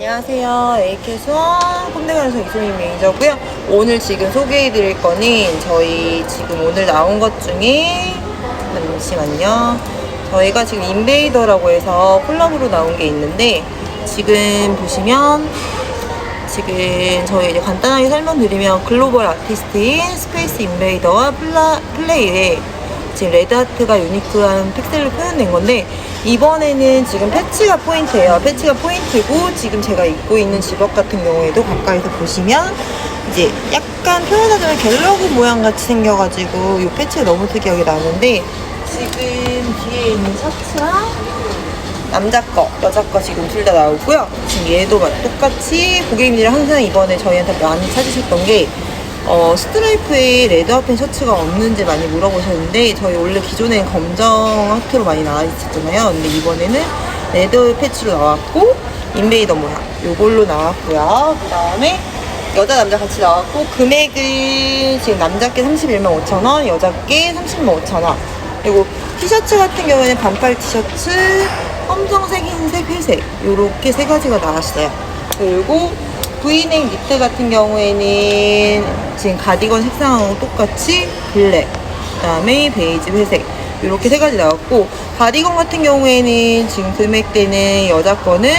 안녕하세요. AK 수원 컴대관에서 이소민 매니저고요. 오늘 지금 소개해드릴 거는 저희 지금 오늘 나온 것 중에 잠시만요. 저희가 지금 인베이더라고 해서 콜라보로 나온 게 있는데 지금 보시면 지금 저희 이제 간단하게 설명드리면 글로벌 아티스트인 스페이스 인베이더와 플라, 플레이의 지금 레드하트가 유니크한 픽셀로 표현된 건데 이번에는 지금 패치가 포인트예요. 패치가 포인트고 지금 제가 입고 있는 집업 같은 경우에도 가까이서 보시면 이제 약간 표현하자면 갤러그 모양 같이 생겨가지고 이 패치가 너무 특이하게 나는데 지금 뒤에 있는 셔츠랑 남자 거, 여자 거 지금 둘 다 나오고요. 지금 얘도 막 똑같이 고객님들이 항상 이번에 저희한테 많이 찾으셨던 게 어, 스트라이프에 레드 아펜 셔츠가 없는지 많이 물어보셨는데 저희 원래 기존엔 검정 하트로 많이 나와 있었잖아요. 근데 이번에는 레드 패치로 나왔고 인베이더 모양 요걸로 나왔고요. 그 다음에 여자 남자 같이 나왔고 금액은 지금 남자께 31만 5천 원, 여자께 30만 5천 원. 그리고 티셔츠 같은 경우에는 반팔 티셔츠, 검정색, 흰색, 회색 요렇게 세 가지가 나왔어요. 그리고 V넥 니트 같은 경우에는 지금 가디건 색상하고 똑같이 블랙, 그다음에 베이지, 회색 이렇게 세 가지 나왔고 가디건 같은 경우에는 지금 금액대는 여자 거는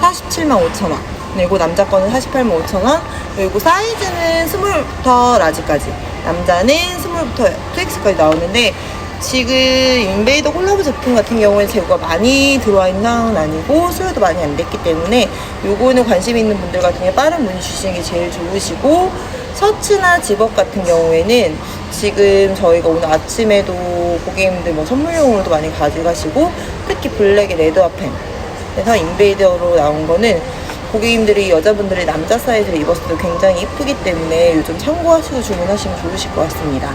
47만 5천 원 그리고 남자 거는 48만 5천 원 그리고 사이즈는 스몰부터 라지까지 남자는 스몰부터 2X까지 나오는데 지금 인베이더 콜라보 제품 같은 경우에 재고가 많이 들어와 있는 아니고 수요도 많이 안 됐기 때문에 요거는 관심 있는 분들 같은 경우에 빠른 문의 주시는 게 제일 좋으시고 셔츠나 집업 같은 경우에는 지금 저희가 오늘 아침에도 고객님들 뭐 선물용으로도 많이 가져가시고 특히 블랙의 레드아펜 그래서 인베이더로 나온 거는 고객님들이 여자분들이 남자 사이즈를 입었을 때 굉장히 이쁘기 때문에 요즘 참고하시고 주문하시면 좋으실 것 같습니다.